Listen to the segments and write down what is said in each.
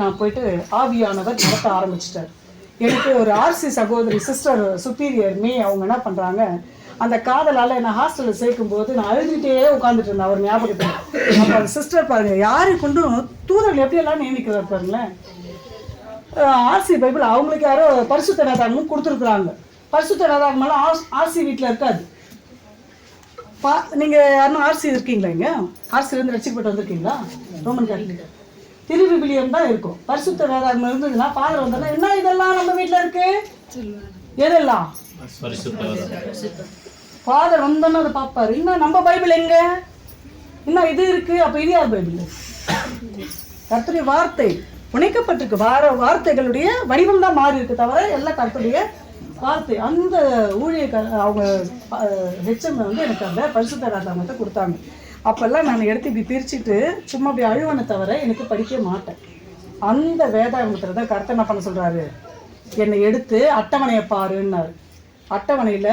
நான் போயிட்டு ஆவியானவர் நடத்த ஆரம்பிச்சிட்டார். எனக்கு ஒரு ஆர்சி சகோதரி சிஸ்டர் சுப்பீரியர் மீ அவங்க என்ன பண்ணுறாங்க அந்த காதலால் என்னை ஹாஸ்டலில் சேர்க்கும் போது நான் அழுதுகிட்டே உட்காந்துட்டு இருந்தேன். அவர் ஞாபகத்தில் அப்போ அந்த சிஸ்டர் பாருங்க யாரு கொண்டும் தூதர்கள் எப்படியெல்லாம் நியமிக்கிறார் பாருங்களேன். ஆர்சி பைபிள் அவங்களுக்கு யாரோ பரிசுத்த வேதாகமும் கொடுத்துருக்குறாங்க. பரிசுத்த வேதாகமெல்லாம் ஆர்சி வீட்டில் இருக்காது. பா நீங்கள் யாரும் ஆர்சி இருக்கீங்களா இங்கே? ஆர்சிலேருந்து ரசிக்கப்பட்டு வந்திருக்கீங்களா? ரோமன் கேத்தலிக் திருவிவிலியம் தான் இருக்கும். பரிசுத்த வேதாகமம் இருந்ததுன்னா ஃபாதர் வந்தோன்னா என்ன இதெல்லாம் நம்ம வீட்டில் இருக்கு? எதெல்லாம்? ஃபாதர் வந்தோன்னா அதை பார்ப்பாரு. இன்னும் நம்ம பைபிள் எங்க? இன்னும் இது இருக்கு? அப்போ இது யார் பைபிள்? கர்த்தருடைய வார்த்தை புனைக்கப்பட்டிருக்கு. வார வார்த்தைகளுடைய வடிவம் தான் மாறி இருக்கு தவிர எல்லாம் கர்த்தருடைய வார்த்தை. அந்த ஊழிய அவங்க ஹெச்எம் வந்து எனக்கு அந்த பரிசுத்த ராதாமத்தை கொடுத்தாங்க. அப்போல்லாம் நான் எடுத்து இப்படி பிரிச்சுட்டு சும்மா அப்படி அழுவனை தவிர எனக்கு படிக்க மாட்டேன். அந்த வேதாகமத்தில் தான் கர்த்தர் என்ன பண்ண சொல்கிறாரு என்னை எடுத்து அட்டவணையை பாருன்னாரு. அட்டவணையில்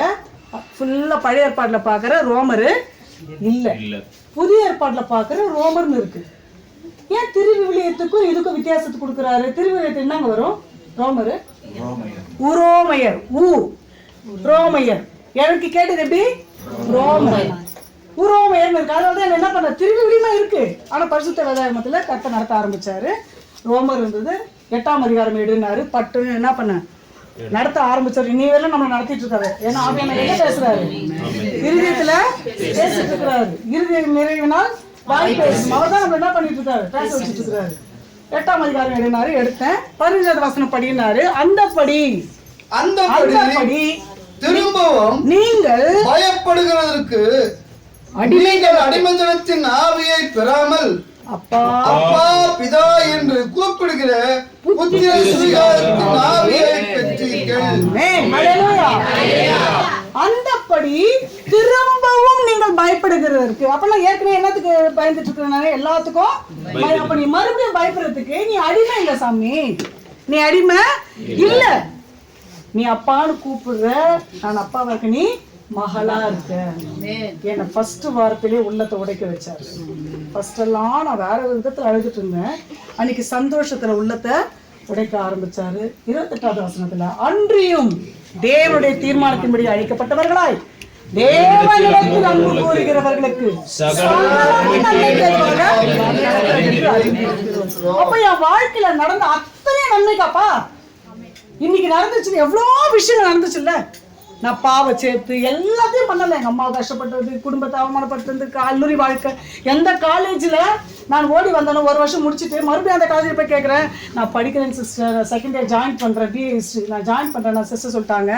ஃபுல்லாக பழைய ஏற்பாட்டில் பார்க்குற ரோமரு இல்லை. புதிய ஏற்பாட்டில் பார்க்குற ரோமர்னு இருக்குது ஏன் திருவிவிலியத்துக்கும் இதுக்கும் வித்தியாசத்தை கொடுக்குறாரு? திருவிவிலியத்துக்கு என்னங்க வரும்? ரோமரு? உரோமையர். ஊ. ரோமையர். எனக்கு கேட்டது எப்படி? ரோமையர் உரோமையர் இருக்கு அதனால தான் என்ன பண்ண திருவிவிலியமா இருக்கு. ஆனா பரிசுத்த வேதாகமத்துல கத்த நடத்த ஆரம்பிச்சாரு. ரோமர் இருந்தது எட்டாம் அதிகாரம் எடுனாரு பட்டுன்னு என்ன பண்ண நடத்த ஆரம்பிச்சாரு. இனி வரையிலும் நம்ம நடத்திட்டு இருக்காரு. ஏன்னா ஆவியான என்ன பேசுறாரு? இருதயத்துல பேசிட்டு இருக்கிறாரு இருதய நிறைவினால் வாய் பேசும். அவர் தான் நம்ம என்ன பண்ணிட்டு இருக்காரு? பேச வச்சுட்டு இருக்கிறாரு எட்டாம் அதிகாரம் எழுதினாரு எடுத்தேன். பதினஞ்சாவது வசனம் படினாரு அந்த படி அந்த அந்த படி திரும்பவும் நீங்கள் பயப்படுகிறதற்கு அடிமைகள் நீங்கள் அடிமந்தனத்தின் ஆவியை பெறாமல் அப்பா. அப்பா பிதா என்று கூப்பிடுகிற புத்திர சுவிகாரத்தின் ஆவியை பெற்றீர்கள். அந்தப்படி திரும்பவும் நீங்கள் பயப்படுகிறதற்கு. அப்பெல்லாம் ஏற்கனவே என்னத்துக்கு பயந்துட்டு இருக்கிறனால எல்லாத்துக்கும் அப்ப நீ மறுபடியும் பயப்படுறதுக்கு நீ அடிமை இல்ல சாமி. நீ அடிமை இல்ல. நீ அப்பான்னு கூப்பிடுற. நான் அப்பாவா இருக்க நீ? மகளா இருக்க என்னை ஃபர்ஸ்ட் வார்த்தையிலே உள்ளத்தை உடைக்க வச்சாரு. ஃபர்ஸ்ட் எல்லாம் நான் வேற விதத்துல அழுதுட்டு இருந்தேன். அன்னைக்கு சந்தோஷத்துல உள்ளத்தை உடைக்க ஆரம்பிச்சாரு. இருபத்தெட்டாவது வசனத்துல அன்றியும் தேவனுடைய தீர்மானத்தின்படி அழைக்கப்பட்டவர்களாய் தேவனிடத்தில் அன்பு கூறுகிறவர்களுக்கு அப்ப என் வாழ்க்கையில நடந்த அத்தனை நன்மைக்காப்பா? இன்னைக்கு நடந்துச்சு எவ்வளோ விஷயம் நடந்துச்சுல்ல? நான் பாவை சேர்த்து எல்லாத்தையும் பண்ணல. எங்கள் அம்மா கஷ்டப்பட்டது குடும்பத்தை அவமானப்படுத்துறது கல்லூரி வாழ்க்கை. எந்த காலேஜில் நான் ஓடி வந்தேனோ ஒரு வருஷம் முடிச்சுட்டு மறுபடியும் அந்த காலேஜில் போய் கேட்குறேன் நான் படிக்கிறேன் சிஸ்டர் செகண்ட் இயர் ஜாயின் பண்ணுறேன் பிஏ ஹிஸ்ட்ரி நான் ஜாயின் பண்ணுறேன் நான் சிஸ்டர் சொல்லிட்டாங்க.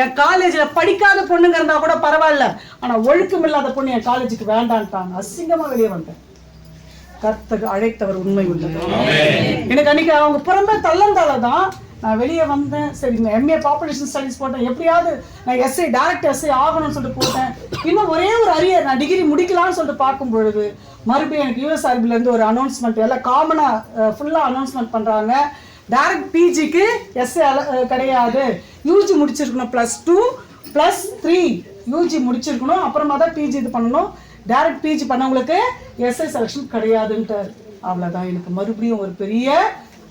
என் காலேஜில் படிக்காத பொண்ணுங்க இருந்தால் கூட பரவாயில்ல. ஆனால் ஒழுக்கம் இல்லாத பொண்ணு என் காலேஜுக்கு வேண்டான்ட்டாங்க. அசிங்கமாக வெளியே வந்தேன். கர்த்தர் அழைத்தவர் உண்மை உள்ளது. எனக்கு அன்னைக்கு அவங்க புறம்பே தள்ளந்தால தான் நான் வெளியே வந்தேன். சரி எம்ஏ பாப்புலேஷன் ஸ்டடிஸ் போட்டேன். எப்படியாவது நான் எஸ்ஐ டேரக்ட் எஸ்ஐ ஆகணும்னு சொல்லிட்டு போட்டேன். இன்னும் ஒரே ஒரு அரியர் நான் டிகிரி முடிக்கலாம்னு சொல்லிட்டு பார்க்கும் பொழுது மறுபடியும் எனக்கு யூஎஸ் இருந்து ஒரு அனௌன்ஸ்மெண்ட் எல்லாம் காமனாக ஃபுல்லாக அனௌன்ஸ்மெண்ட் பண்ணுறாங்க டேரக்ட் பிஜிக்கு எஸ்ஐ கிடையாது. யூஜி முடிச்சிருக்கணும் plus two plus three UG முடிச்சிருக்கணும். அப்புறமா தான் பிஜி இது பண்ணணும். டேரக்ட் பிஜி பண்ணவங்களுக்கு எஸ்ஐ செலெக்ஷன் கிடையாதுன்ட்டு. அவ்வளோதான் எனக்கு மறுபடியும் ஒரு பெரிய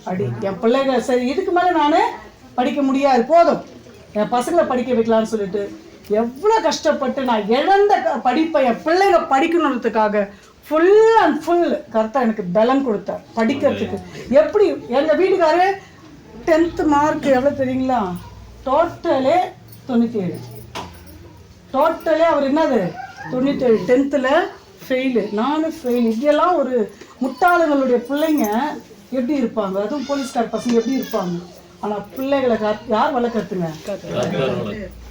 அடி என் பிள்ளைங்க சரி இதுக்கு மேலே நான் படிக்க முடியாது போதும். என் பசங்களை படிக்க வைக்கலான்னு சொல்லிட்டு எவ்வளோ கஷ்டப்பட்டு நான் இழந்த படிப்பை என் பிள்ளைங்க படிக்கணுன்றதுக்காக ஃபுல் அண்ட் ஃபுல் கரெக்டாக எனக்கு பலம் கொடுத்தார் படிக்கிறதுக்கு. எப்படி? எங்கள் வீட்டுக்காரு டென்த்து மார்க் எவ்வளோ தெரியுங்களா? டோட்டலே தொண்ணூற்றி ஏழு டோட்டலே அவர் என்னது? தொண்ணூற்றி ஏழு டென்த்தில் ஃபெயிலு நானும் ஃபெயில் இதெல்லாம் ஒரு முட்டாளுங்களுடைய பிள்ளைங்க எப்படி இருப்பாங்க? அதுவும் போலீஸ்கார் பசங்க எப்படி இருப்பாங்க? ஆனால் பிள்ளைகளை யார் வளர்க்கறதுங்க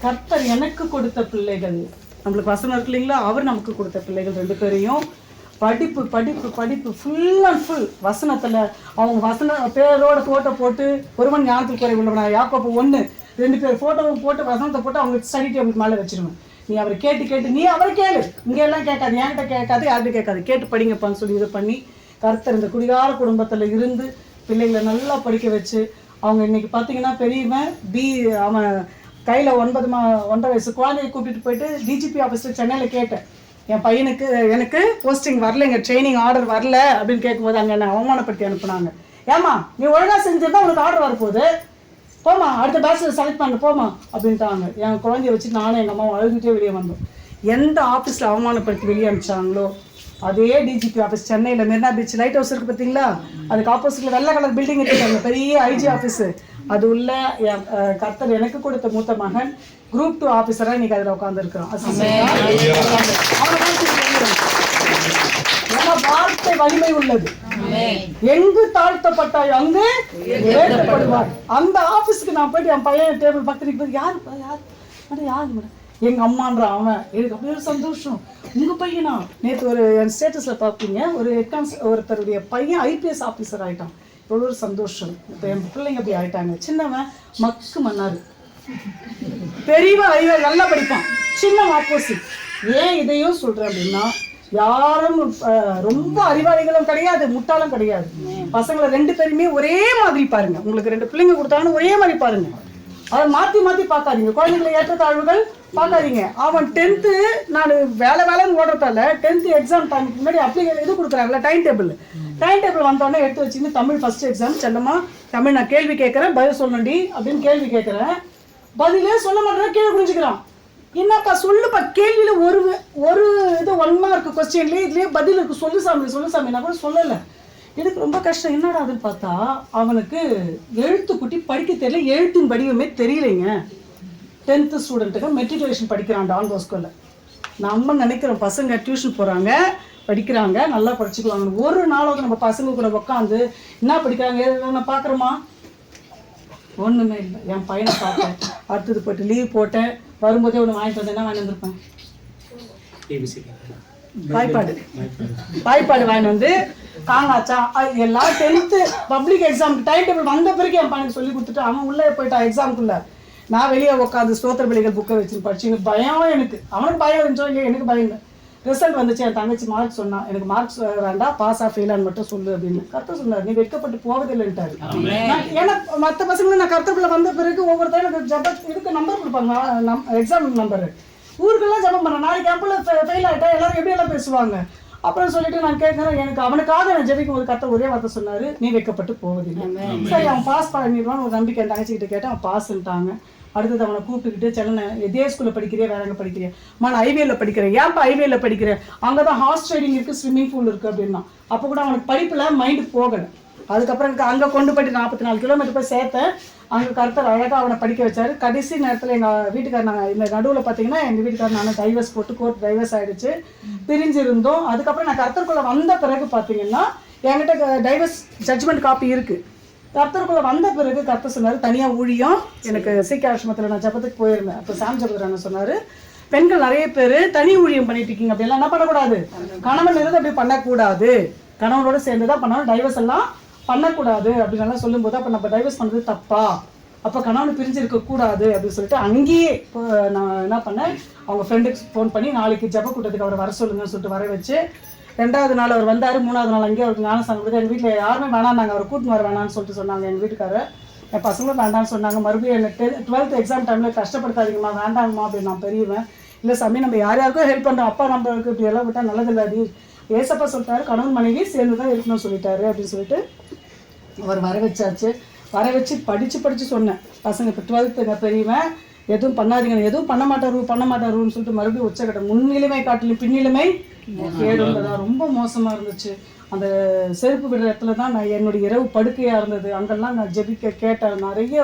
கர்த்தர் எனக்கு கொடுத்த பிள்ளைகள். நம்மளுக்கு வசனம் இருக்கு இல்லைங்களா? அவர் நமக்கு கொடுத்த பிள்ளைகள் ரெண்டு பேரையும். படிப்பு படிப்பு படிப்பு ஃபுல் அண்ட் ஃபுல் வசனத்தில் அவங்க வசன பேரோட ஃபோட்டோ போட்டு ஒருவன் ஞானத்தில் குறை உள்ளவனா யாக்கோப்பு ஒன்று ரெண்டு பேர் ஃபோட்டோவும் போட்டு வசனத்தை போட்டு அவங்க ஸ்டடி டேபிள் மேலே வச்சிருவேன். நீ அவரை கேட்டு கேட்டு நீ அவரை கேளு. இங்கே எல்லாம் கேட்காது என்கிட்ட கேட்காது யார்கிட்ட கேட்காது. கேட்டு படிங்கப்பான்னு சொல்லி இது பண்ணி கர்த்தர் இந்த குடிகார குடும்பத்தில் இருந்து பிள்ளைகளை நல்லா படிக்க வச்சு அவங்க இன்னைக்கு பார்த்தீங்கன்னா பெரியவன் பி அவன் கையில் ஒன்பது மா ஒன்றரை வயசு குழந்தைய கூட்டிகிட்டு போயிட்டு டிஜிபி ஆஃபீஸில் சென்னையில் கேட்டேன். என் பையனுக்கு எனக்கு போஸ்டிங் வரல எங்கள் ட்ரைனிங் ஆர்டர் வரல அப்படின்னு கேட்கும்போது அங்கே என்னை அவமானப்படுத்தி அனுப்புனாங்க. ஏமா நீ ஒழுங்கா செஞ்சிருந்தா உனக்கு ஆர்டர் வரப்போகுது. போமா அடுத்த பேட்ச்ல செலக்ட் பண்ண போமா அப்படின்ட்டாங்க. என் குழந்தைய வச்சு நானும் எங்கள் அம்மாவும் அழுதுகிட்டே வெளியே வந்தோம். எந்த ஆஃபீஸில் அவமானப்படுத்தி வெளியே அனுப்பிச்சாங்களோ அதே டிஜிபி ஆஃபீஸ் சென்னையில் மெரினா பீச் லைட் ஹவுஸ் இருக்கு பார்த்தீங்களா அதுக்கு ஆப்போசிட்டில் வெள்ளை கலர் பில்டிங் இருக்காங்க பெரிய ஐஜி ஆஃபீஸு அது உள்ள என் கர்த்தர் எனக்கு கொடுத்த மூத்த மகன் குரூப் டூ ஆஃபீஸராக இன்னைக்கு அதில் உட்காந்துருக்கிறோம் வார்த்தை வலிமை உள்ளது எங்கு தாழ்த்தப்பட்டாய் அங்கு உயர்த்தப்படுவார் அந்த ஆபீஸ்க்கு நான் போயிட்டு என் பையன் டேபிள் பக்கத்துக்கு போய் யாருப்பா யார் யாரு மேடம் எங்க அம்மான்ற அவன். எனக்கு அப்படியே ஒரு சந்தோஷம். உங்க பையனா? நேற்று ஒரு என் ஸ்டேட்டஸ்ல பார்ப்பீங்க ஒரு ஹெட்கான்ஸ் ஒருத்தருடைய பையன் ஐபிஎஸ் ஆபீசர் ஆயிட்டான். எவ்வளோ ஒரு சந்தோஷம். இப்போ என் பிள்ளைங்க அப்படி ஆயிட்டாங்க. சின்னவன் மக்கு மன்னாரு. பெரியவன் ஐவர் நல்லா படிப்பான். சின்ன ஆப்போசிட் ஏன் இதையும் சொல்றேன் அப்படின்னா யாரும் ரொம்ப அறிவாளிகளும் கிடையாது முட்டாளும் கிடையாது. பசங்களை ரெண்டு பேருமே ஒரே மாதிரி பாருங்க. உங்களுக்கு ரெண்டு பிள்ளைங்க கொடுத்தாங்கன்னு ஒரே மாதிரி பாருங்க. அதை மாற்றி மாற்றி பார்க்காதீங்க. குழந்தைங்களை ஏற்றத்தாழ்வுகள் பார்க்காதீங்க. அவன் டென்த்து நான் வேலை வேலைன்னு ஓடுறதால டென்த்து எக்ஸாம் டைமுக்கு முன்னாடி அப்ளிகேஷன் இது கொடுக்குறாங்கல்ல டைம் டேபிள் டைம் டேபிள் வந்தோடனே எடுத்து வச்சுன்னு தமிழ் ஃபர்ஸ்ட் எக்ஸாம் செல்லமா தமிழ் நான் கேள்வி கேட்குறேன் பதில் சொல்லண்டி அப்படின்னு கேள்வி கேட்குறேன். பதிலே சொல்ல மாட்டேன் கீழே புரிஞ்சுக்கிறான் என்னப்பா சொல்லுப்பா கேள்வியில் ஒரு ஒரு இது ஒன் மார்க் கொஸ்டின்லேயே இதுலேயே பதில் இருக்கு. சொல்லு சாமி சொல்லு சாமி. நான் கூட சொல்லலை. எனக்கு ரொம்ப கஷ்டம். என்னடா அதுன்னு பார்த்தா அவனுக்கு எழுத்து குட்டி படிக்க தெரியல. எழுத்தின் வடிவமே தெரியலைங்க. டென்த்து ஸ்டூடெண்ட்டுக்கு மெட்ரிகுலேஷன் படிக்கிறான் டான் போஸ்கோவில் நம்ம நினைக்கிறோம் பசங்க டியூஷன் போகிறாங்க படிக்கிறாங்க நல்லா படிச்சுக்குவாங்க. ஒரு நாளாவது நம்ம பசங்க கூட உட்காந்து என்ன படிக்கிறாங்க? நான் பார்க்குறோமா? ஒன்றுமே இல்லை. என் பையனை பார்த்தேன். அடுத்தது போட்டு லீவ் போட்டேன். வரும்போதே ஒன்று வாங்கிட்டு வந்தேன்னா வாங்கி வந்திருப்பேன்? வாய்ப்பாடு. வாய்ப்பாடு வாங்கிட்டு வந்து காங்காச்சா எல்லாம் டென்த்து பப்ளிக் எக்ஸாமுக்கு டைம் டேபிள் வந்த பிறகு என் பையனுக்கு சொல்லி கொடுத்துட்டு அவன் உள்ளே போயிட்டான் எக்ஸாமுக்குள்ள நான் வெளியே உட்காந்து ஸ்தோத்திர பிள்ளைகள் புக்கை வச்சு படிச்சு பயம் எனக்கு. அவனுக்கு பயம் இருந்துச்சோ இல்லையோ எனக்கு பயம் இல்லை. ரிசல்ட் வந்துச்சு என் தங்கச்சி மார்க் சொன்னான் எனக்கு மார்க்ஸ் வேண்டாம் பாஸ் ஆஃப் ஃபெயிலான்னு மட்டும் சொல்லு அப்படின்னு. கரெக்டாக சொன்னார். நீ வெட்கப்பட்டு போவதில்லைன்ட்டாரு. ஏன்னா மற்ற பசங்களும் நான் கருத்துக்குள்ள வந்த பிறகு ஒவ்வொருத்தரும் எனக்கு ஜப இதுக்கு நம்பர் கொடுப்பாங்க. எக்ஸாம் நம்பர் ஊருக்கெல்லாம் ஜபம் பண்ணேன் நாளைக்கு கேம்பில் ஃபெயில் ஆகிட்டா எல்லாரும் எப்படி எல்லாம் பேசுவாங்க? அப்புறம் சொல்லிட்டு நான் கேட்குறேன் எனக்கு அவனுக்காக நான் ஜெபிக்கும் போது கத்த ஒரே வார்த்தை சொன்னாரு நீ வைக்கப்பட்டு போவதில்லை. சரி அவன் பாஸ் பண்ணிடுவான் ஒரு நம்பிக்கை என் தங்கச்சிக்கிட்ட கேட்டேன் அவன் பாஸ்ன்ட்டாங்க அடுத்தது அவனை கூப்பிட்டுக்கிட்டு சென்னை இதே ஸ்கூலில் படிக்கிறியா வேற எங்கே படிக்கிறியா? நான் ஐவிஎல்ல படிக்கிறேன். ஏன்ப்பா ஐவிஎல்ல படிக்கிறேன்? அங்கே தான் ஹார்ஸ் ரைடிங் இருக்குது ஸ்விம்மிங் பூல் இருக்குது அப்படின்னா. அப்போ கூட அவனுக்கு படிப்பில் மைண்டு போகலை. அதுக்கப்புறம் எனக்கு அங்கே கொண்டு போயிட்டு நாற்பத்தி நாலு கிலோமீட்டர் போய் சேர்த்தேன். அங்கே கருத்தர் அழகாக அவனை படிக்க வச்சாரு. கடைசி நேரத்தில் எங்கள் வீட்டுக்கார் நாங்கள் இந்த நடுவில் பார்த்தீங்கன்னா எங்கள் வீட்டுக்கார் நானும் டைவர்ஸ் போட்டு கோர்ட் டைவர்ஸ் ஆயிடுச்சு. பிரிஞ்சு இருந்தோம் அதுக்கப்புறம் நான் கருத்தருக்குள்ளே வந்த பிறகு பார்த்தீங்கன்னா என்கிட்ட டைவர்ஸ் ஜட்ஜ்மெண்ட் காப்பி இருக்குது கர்த்தருக்குள்ள வந்த பிறகு கர்த்தர் சொன்னார் தனியாக ஊழியம். எனக்கு சீக்கிய ஆசிரமத்தில் நான் ஜபத்துக்கு போயிருந்தேன். அப்போ சாம் ஜபத்தில் என்ன சொன்னார். பெண்கள் நிறைய பேர் தனி ஊழியம் பண்ணிட்டு இருக்கீங்க. அப்படியெல்லாம் என்ன பண்ணக்கூடாது. கணவன் இருந்து அப்படி பண்ணக்கூடாது. கணவனோட சேர்ந்து தான் பண்ணணும். டைவர்ஸ் எல்லாம் பண்ணக்கூடாது அப்படின்னு சொல்லும் சொல்லும்போது அப்போ நம்ம டைவர்ஸ் பண்ணுறது தப்பா? அப்போ கணவன் பிரிஞ்சு இருக்கக்கூடாது அப்படின்னு சொல்லிட்டு அங்கேயே இப்போ நான் என்ன பண்ணேன்? அவங்க ஃப்ரெண்டுக்கு ஃபோன் பண்ணி நாளைக்கு ஜப கூட்டத்துக்கு அவரை வர சொல்லுங்கன்னு சொல்லிட்டு வர வச்சு ரெண்டாவது நாள் அவர் வந்தார் மூணாவது நாள் அங்கேயே அவருக்கு ஞானஸ்தானம் கொடுத்து எங்கள் வீட்டில் யாருமே வேணாம் நாங்கள் அவரை கூட்டின்னு வர வேணாம்னு சொல்லிட்டு சொன்னாங்க எங்கள் வீட்டுக்காரர். என் பசங்களும் வேண்டாம்னு சொன்னாங்க. மறுபடியும் என்ன டென் டுவெல்த் எக்ஸாம் டைமில் கஷ்டப்படுத்தாதீங்கம்மா வேண்டாங்கம்மா அப்படின்னு நான் பெரியவன். இல்லை சாமி நம்ம யார் யாருக்கும் ஹெல்ப் பண்ணுறோம் அப்பா நம்மளுக்கு இப்படி எல்லாம் விட்டால் நல்லது அது ஏசப்பா சொல்லிட்டாரு கணவன் மனைவி சேர்ந்து தான் இருக்கணும்னு சொல்லிட்டாரு அப்படின்னு சொல்லிட்டு அவர் வர வச்சாச்சு. வர வச்சு படித்து படித்து சொன்னேன். பசங்க இப்போ டுவெல்த்துங்க பெரியவன் எதுவும் பண்ணாதீங்க. எதுவும் பண்ண மாட்டாரு பண்ண மாட்டாருன்னு சொல்லிட்டு மறுபடியும் உச்சக்கட்டம் முன்னிலைமை காட்டிலும் பின்னிலைமை கேடுன்றதா ரொம்ப மோசமாக இருந்துச்சு. அந்த செருப்பு விடுற இடத்துல தான் நான் என்னுடைய இரவு படுக்கையாக இருந்தது. அங்கெல்லாம் நான் ஜெபிக்க கேட்டேன். நிறைய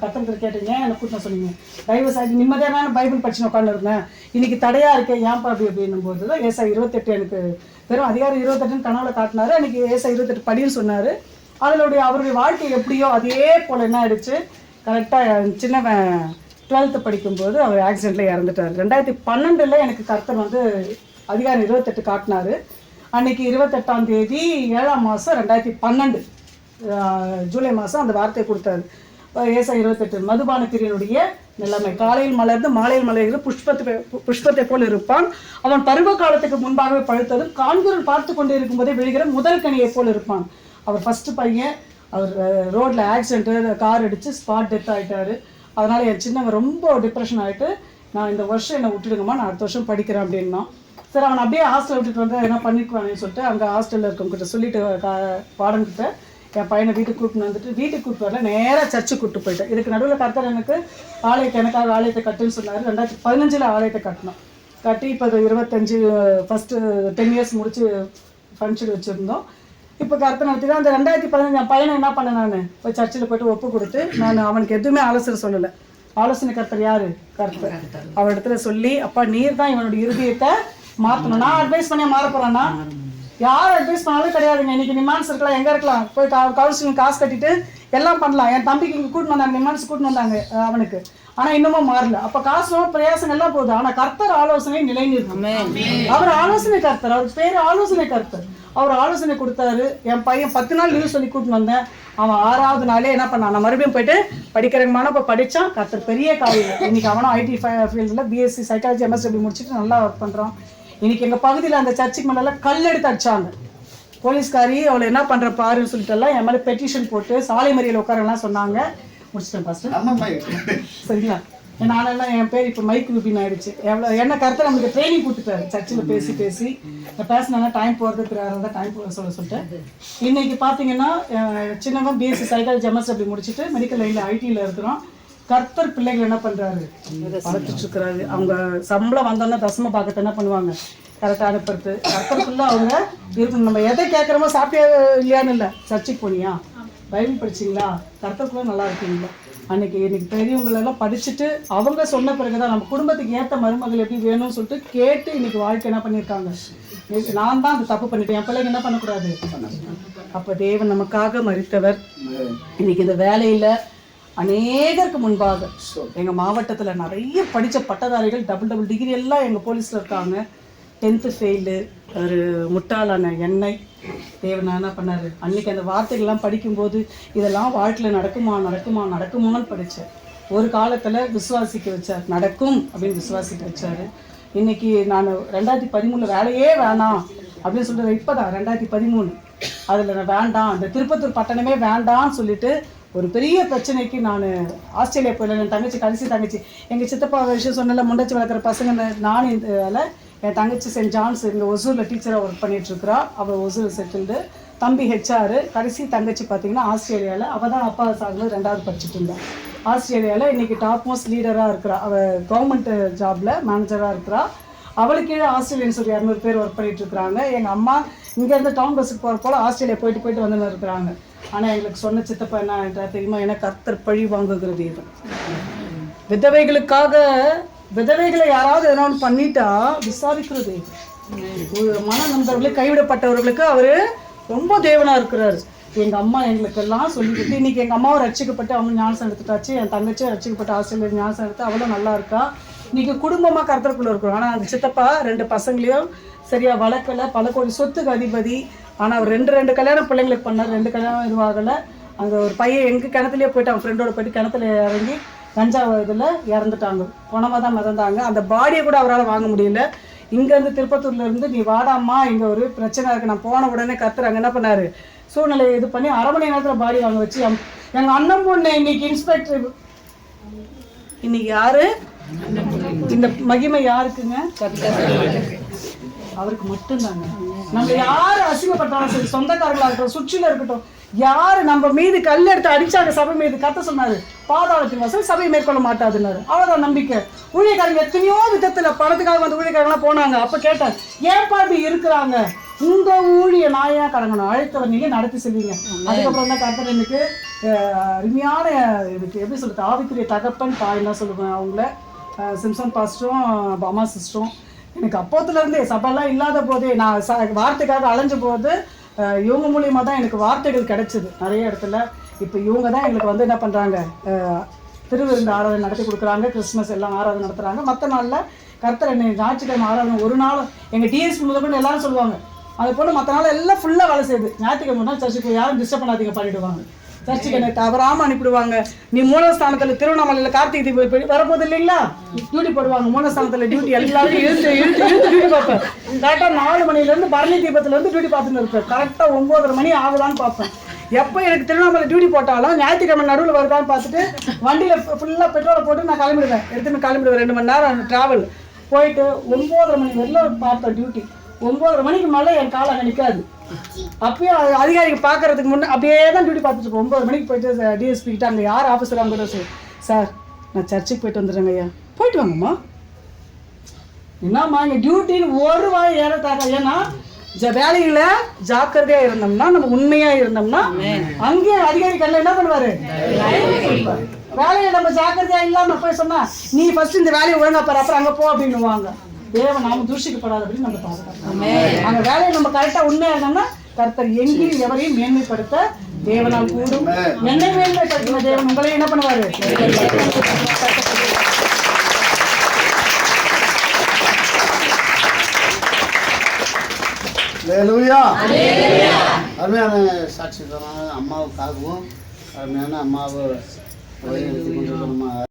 கத்தனத்தில் கேட்டேன். ஏன் எனக்கு சொன்னீங்க? தயவு சாதி நிம்மதியாக நான் பைபிள் படிச்சு உட்காந்துருந்தேன் இன்னைக்கு தடையாக இருக்கேன் ஏன்ப்பா அப்படி அப்படின்னும் போது தான் ஏசா இருபத்தெட்டு எனக்கு வெறும் அதிகாரம் இருபத்தெட்டுன்னு கனவுல காட்டினாரு. அன்னைக்கு ஏசா இருபத்தெட்டு படின்னு சொன்னார். அதனுடைய அவருடைய வாழ்க்கை எப்படியோ அதே போல் என்ன ஆயிடுச்சு? கரெக்டாக சின்னவன் டுவெல்த்து படிக்கும்போது அவர் ஆக்சிடெண்ட்டில் இறந்துட்டார். ரெண்டாயிரத்தி பன்னெண்டில் எனக்கு கர்த்தர் வந்து அதிகாரம் இருபத்தெட்டு காட்டினார். அன்னைக்கு இருபத்தெட்டாம் தேதி ஏழாம் மாதம் ரெண்டாயிரத்தி பன்னெண்டு ஜூலை மாதம் அந்த வார்த்தையை கொடுத்தாரு. ஏசா இருபத்தெட்டு மதுபான பிரியனுடைய நிலைமை. காலையில் மலர்ந்து மாலையில் மலர்ந்து புஷ்பத்தை புஷ்பத்தை போல் இருப்பான். அவன் பருவ காலத்துக்கு முன்பாகவே பழுத்ததும் காண்கிறன் பார்த்து கொண்டே இருக்கும்போதே விழுகிற முதல் கனியை போல் இருப்பான். அவர் ஃபஸ்ட்டு பையன். அவர் ரோட்டில் ஆக்சிடென்ட்டு கார் அடித்து ஸ்பாட் டெத் ஆயிட்டாரு. அதனால் என் சின்னவன் ரொம்ப டிப்ரெஷன் ஆகிட்டு நான் இந்த வருஷம் என்னை விட்டுடுங்கம்மா நான் அடுத்த வருஷம் படிக்கிறேன் அப்படின்னா சரி அவன் அப்படியே ஹாஸ்டல் விட்டுட்டு வந்தா என்ன பண்ணிக்குவானேன்னு சொல்லிட்டு அங்கே ஹாஸ்டலில் இருக்கவங்ககிட்ட சொல்லிட்டு வார்டன்கிட்ட என் பையனை வீட்டுக்கு கூப்பிட்டு வந்துட்டு வீட்டுக்கு கூப்பிட்டு வரல நேராக சர்ச்சுக்கு கூப்பிட்டு போயிட்டேன். இதுக்கு நடுவில் கர்த்தர் எனக்கு ஆலயத்தை எனக்காக ஆலயத்தை கட்டுன்னு சொன்னார். ரெண்டாயிரத்தி பதினஞ்சில் ஆலயத்தை கட்டினோம். கட்டி இப்போ இருபத்தஞ்சு ஃபஸ்ட்டு டென் இயர்ஸ் முடிச்சு ஃபங்க்ஷன் வச்சுருந்தோம். இப்போ கருத்தை நடத்தி அந்த ரெண்டாயிரத்தி பதினஞ்சு என் பையனை என்ன பண்ணேன் நான்? போய் சர்ச்சில் போயிட்டு ஒப்பு கொடுத்து நான் அவனுக்கு எதுவுமே ஆலோசனை சொல்லலை. ஆலோசனை கர்த்தர் யார்? கர்த்தர். அவன் இடத்துல சொல்லி அப்பா நீர் தான் இவனுடைய இருதயத்தை மாற்றணும் நான் அட்வைஸ் பண்ணி மாற போறேன்னா? யார் அட்வைஸ் பண்ணாலும் கிடையாதுங்க இன்னைக்கு நிமான்ஸ் இருக்கலாம் எங்கே இருக்கலாம்? போய் கவுன்சிலிங் காசு கட்டிட்டு எல்லாம் பண்ணலாம். என் தம்பிக்கு இங்கே கூட்டின்னு வந்தாங்க. நிமான்ஸ் கூட்டின்னு வந்தாங்க அவனுக்கு. ஆனா இன்னமும் மாறல. அப்ப காசு பிரயாசம் எல்லாம் போகுது. ஆனா கர்த்தர் ஆலோசனை நிலை நிற்கும் அவர் ஆலோசனை கர்த்தர். அவர் பேரு ஆலோசனை கர்த்தர். அவர் ஆலோசனை கொடுத்தாரு. என் பையன் பத்து நாள் லீவ் சொல்லி கூட்டிட்டு வந்தேன். அவன் ஆறாவது நாளே என்ன பண்ணான்? நான் மறுபடியும் போயிட்டு படிக்கிறமான இப்போ படிச்சான். கர்த்தர் பெரிய காரியம் இன்னைக்கு அவனும் ஐடி ஃபீல்டில் பிஎஸ்சி சைக்காலஜி எம்எஸ்டபிள்யூ முடிச்சுட்டு நல்லா ஒர்க் பண்றான். இன்னைக்கு எங்க பகுதியில் அந்த சர்ச்சுக்கு மேல கல் எடுத்து அடிச்சாங்க. போலீஸ்காரி அவளை என்ன பண்ற பாருன்னு சொல்லிட்டு எல்லாம் என் மேலே பெட்டிஷன் போட்டு சாலை மறியல் உட்காரலாம் சொன்னாங்க. முடிச்சிட்டேன் ஃபர்ஸ்ட் ஆமாம்மா. சரிங்களா? நான் என்ன என் பேர் இப்போ மைக் விபின் ஆயிடுச்சு. எவ்வளோ என்ன கருத்தை நமக்கு ட்ரைனிங் கொடுத்துட்டாரு. சர்ச்சில் பேசி பேசி. பேசினா டைம் போகிறது தெரியாத டைம் போக சொல்ல சொல்லிட்டு இன்னைக்கு பார்த்தீங்கன்னா சின்னவன் பிஎஸ்சி சைக்காலஜி அப்படி முடிச்சுட்டு மெடிக்கல் லைனில் ஐடியில் இருக்கிறோம் கர்த்தர் பிள்ளைகள் என்ன பண்றாரு? வளர்த்துட்டு இருக்கிறாரு. அவங்க சம்பளம் வந்தோன்னா தசம பாக்கத்தை என்ன பண்ணுவாங்க? கரெக்டாக அனுப்புறது. கர்த்தருக்குள்ள அவங்க இருக்கணும். நம்ம எதை கேட்குறோமோ சாப்பிட்டியா இல்லையான்னு இல்லை. சர்ச்சுக்கு போனியா? பைபிள் படிச்சீங்களா? கர்த்தருக்குள்ள நல்லா இருக்கீங்களா? அன்னைக்கு இன்னைக்கு பெரியவங்களெல்லாம் படிச்சுட்டு அவங்க சொன்ன பிறகுதான் நம்ம குடும்பத்துக்கு ஏற்ற மருமகள் எப்படி வேணும்னு சொல்லிட்டு கேட்டு இன்னைக்கு வாழ்க்கை என்ன பண்ணியிருக்காங்க? நான் தான் அது தப்பு பண்ணிட்டேன். என் பிள்ளைங்க என்ன பண்ணக்கூடாது? அப்போ தேவன் நமக்காக மறித்தவர். இன்னைக்கு இந்த வேலையில் அநேகருக்கு முன்பாக எங்கள் மாவட்டத்தில் நிறைய படித்த பட்டதாரிகள் டபுள் டபுள் டிகிரி எல்லாம் எங்கள் போலீஸில் இருக்காங்க. டென்த்து ஃபெயிலு ஒரு முட்டாளான எண்ணெய். தேவன் என்ன பண்ணார்? அன்னைக்கு அந்த வார்த்தைகள்லாம் படிக்கும்போது இதெல்லாம் வாழ்க்கையில் நடக்குமா நடக்குமா நடக்குமான்னு படித்தேன் ஒரு காலத்தில் விசுவாசிக்க வச்சார். நடக்கும் அப்படின்னு விசுவாசிக்க வச்சார். இன்னைக்கு நான் ரெண்டாயிரத்தி பதிமூணில் வேலையே வேணாம் அப்படின்னு சொல்கிறது இப்போ தான் ரெண்டாயிரத்தி பதிமூணு. அதில் நான் வேண்டாம் அந்த திருப்பத்தூர் பட்டணமே வேண்டாம்னு சொல்லிட்டு ஒரு பெரிய பிரச்சனைக்கு நான் ஆஸ்திரேலியா போயில என் தங்கச்சி கடைசி தங்கச்சி. எங்கள் சித்தப்பா விஷயம் சொன்னல முண்டச்சி வளர்க்குற பசங்க நான் இதில் என் தங்கச்சி சென்ட் ஜான்ஸ் இங்கே ஒசூரில் டீச்சராக ஒர்க் பண்ணிட்டு அவள் ஒசூரில் செட்டில்டு தம்பி ஹெச்ஆர் கடைசி தங்கச்சி பார்த்தீங்கன்னா ஆஸ்திரேலியாவில் அவள் தான் அப்பா சாகும்போது ரெண்டாவது படிச்சுட்டு இருந்தா. ஆஸ்திரேலியாவில் இன்றைக்கி டாப் மோஸ்ட் லீடராக இருக்கிறா. அவள் கவர்மெண்ட் ஜாப்பில் மேனேஜராக இருக்கிறா. அவளுக்கு கீழே ஆஸ்திரேலியன்ஸ் ஒரு இரநூறு பேர் ஒர்க் பண்ணிட்டு இருக்கிறாங்க எங்கள் அம்மா இங்கேருந்து டவுன் பஸ்ஸுக்கு போகிற போல் ஆஸ்திரேலியா போயிட்டு போயிட்டு வந்துன்னு இருக்கிறாங்க. ஆனால் எங்களுக்கு சொன்ன சித்தப்பா என்ன தெரியுமா? எனக்கு கர்த்தர் பழி வாங்குகிறது இது. விதவைகளுக்காக விதவைகளை யாராவது எதனா ஒன்று பண்ணிட்டா விசாரிக்கிறது. மன நண்பர்களை கைவிடப்பட்டவர்களுக்கு அவரு ரொம்ப தேவனா இருக்கிறார். எங்க அம்மா எங்களுக்கெல்லாம் சொல்லிக்கிட்டு இன்னைக்கு எங்க அம்மாவும் ரசிக்கப்பட்டு அவங்க ஞானசம் எடுத்துட்டாச்சு என் தங்கச்சியும் ரட்சிக்கப்பட்டு ஆசிரியர் ஞானசம் எடுத்து அவளும் நல்லா இருக்கா. இன்னைக்கு குடும்பமா கருத்தருக்குள்ள இருக்கிறோம். ஆனா அந்த சித்தப்பா ரெண்டு பசங்களையும் சரியா வளர்க்கல. பல கோடி சொத்துக்கு அதிபதி. ஆனா அவர் ரெண்டு ரெண்டு கல்யாணம் பிள்ளைங்களுக்கு பண்ணார். ரெண்டு கல்யாணம் இதுவாகல. அங்க ஒரு பையன் எங்க கிணத்துலயே போயிட்டு அவன் ஃப்ரெண்டோட போயிட்டு கிணத்துல இறங்கி கஞ்சா இதில் இறந்துட்டாங்க. குணமாக தான் மிதந்தாங்க. அந்த பாடியை கூட அவரால் வாங்க முடியல. இங்கேருந்து திருப்பத்தூர்ல இருந்து நீ வாடாம்மா இங்கே ஒரு பிரச்சனை இருக்குது நான் போன உடனே கத்துறாங்க என்ன பண்ணாரு? சூழ்நிலையை இது பண்ணி அரை மணி நேரத்தில் பாடி வாங்க வச்சு எங்கள் அண்ணன் பொண்ணு இன்னைக்கு இன்ஸ்பெக்டர் இன்னைக்கு யாரு? இந்த மகிமை யாருக்குங்க? அவருக்கு மட்டும்தாங்க. நம்ம யார் அசிங்கப்பட்டாலும் சரி சொந்தக்காரர்களாக இருக்கட்டும் சுற்றில இருக்கட்டும் யாரு நம்ம மீது கல் எடுத்து அடிச்சாங்க சபை மீது? கத்த சொன்னாரு. பாதாளத்தின் வாசல் சபை மேற்கொள்ள மாட்டாதுன்னாரு. அவ்வளவுதான் நம்பிக்கை. ஊழியக்காரங்க எத்தனையோ விதத்துல பணத்துக்காக வந்து ஊழியக்காரங்களாம் போனாங்க. அப்ப கேட்டேன் ஏன்பா இப்படி இருக்கிறாங்க? உங்க ஊழிய ஏன் கடங்கணும் அழைத்தவர் நீங்க நடத்தி செல்வீங்க. அதுக்கப்புறம் தான் கர்த்தர் எனக்கு அருமையான எனக்கு எப்படி சொல்றது ஆவிக்குரிய தகப்பன் தாய்லாம் சொல்லுவேன் அவங்கள. சிம்சன் பாஸ்டரும் அம்மா சிஸ்டரும். எனக்கு அப்போத்துல இருந்தே சபைலாம் இல்லாத போதே நான் ச வார்த்தைக்காக அலைஞ்ச போது இவங்க மூலியமாக தான் எனக்கு வார்த்தைகள் கிடைச்சிது. நிறைய இடத்துல இப்போ இவங்க தான் எங்களுக்கு வந்து என்ன பண்ணுறாங்க திருவிருந்து ஆராதனை நடத்தி கொடுக்குறாங்க கிறிஸ்மஸ் எல்லாம் ஆராதனை நடத்துகிறாங்க மற்ற நாளில் கர்த்தர் என்ன ஞாயிற்றுக்கிழமை ஆராதனை ஒரு நாள் எங்கள் டிஎஸ்பி முதற்கொண்டு எல்லாரும் சொல்லுவாங்க. அது போல மற்ற நாள் எல்லாம் ஃபுல்லாக வேலை செய்யுது. ஞாயிற்றுக்கிழமை தான் சர்ச்சுக்கு யாரும் டிஸ்டர்ப் பண்ணாதீங்க பண்ணிவிடுவாங்க சர்ச்சுக்கு என்னை தவறாமல் அனுப்பிடுவாங்க. நீ மூலஸ்தானத்தில் திருவண்ணாமலையில் கார்த்திகை தீபம் போய் வரப்போகுது இல்லைங்களா? டியூட்டி போடுவாங்க. மூலஸ்தானத்தில் டியூட்டி எல்லாரும் இழுத்து இழுத்து இழுத்து டியூட்டி பார்ப்பேன். கரெக்டாக நாலு மணிலேருந்து பரணி தீபத்துலேருந்து டியூட்டி பார்த்துன்னு இருப்பேன். கரெக்டாக ஒம்போதரை மணி ஆகுதான்னு பார்ப்பேன். எப்போ எனக்கு திருவண்ணாமலை டியூட்டி போட்டாலும் ஞாயிற்றுக்கிழமை நடுவில் வருதான்னு பார்த்துட்டு வண்டியில் ஃபுல்லாக பெட்ரோலை போட்டு நான் கிளம்பிடுவேன். எடுத்துன்னு கிளம்பிடுவேன். ரெண்டு மணி நேரம் ட்ராவல் போயிட்டு ஒம்போதரை மணி வரல பார்த்தேன் டியூட்டி ஒம்போதரை மணிக்கு மேலே என் காலம் நிற்காது அப்பயும் அதிகாரிக்கு பார்க்கறதுக்கு முன்னே அப்படியே தான் டியூட்டி பார்த்துட்டு இருக்கோம் ஒன்பது மணிக்கு போயிட்டு டிஎஸ்பி கிட்ட அங்கே யார் ஆஃபீஸர் அவங்க கிட்ட சொல்லி சார் நான் சர்ச்சுக்கு போயிட்டு வந்துடுறேங்க ஐயா. போயிட்டு வாங்கம்மா. என்னம்மா இங்கே டியூட்டின்னு ஒரு வாய் ஏறத்தாங்க ஏன்னா ஜ வேலையில ஜாக்கிரதையா இருந்தோம்னா நம்ம உண்மையா இருந்தோம்னா அங்கேயே அதிகாரி கண்ணில் என்ன பண்ணுவாரு? வேலையை நம்ம ஜாக்கிரதையா இல்லாம போய் சொன்னா நீ ஃபர்ஸ்ட் இந்த வேலையை ஒழுங்கா பாரு அப்புறம் அங்க போ அப்படின்னுவாங்க. தேவன் நாம தூஷிக்கப்படாத அப்படின்னு நம்ம பாதுகாக்கணும். அந்த வேலையை நம்ம கரெக்டா உண்மையா இருந்தோம்னா கர்த்தர் எங்கேயும் எவரையும் மேன்மைப்படுத்த தேவனால் கூடும். என்னை மேன்மைப்படுத்தின தேவன் உங்களை என்ன பண்ணுவாரு? அருமையான சாட்சி அம்மாவுக்காகவும் அருமையான அம்மாவை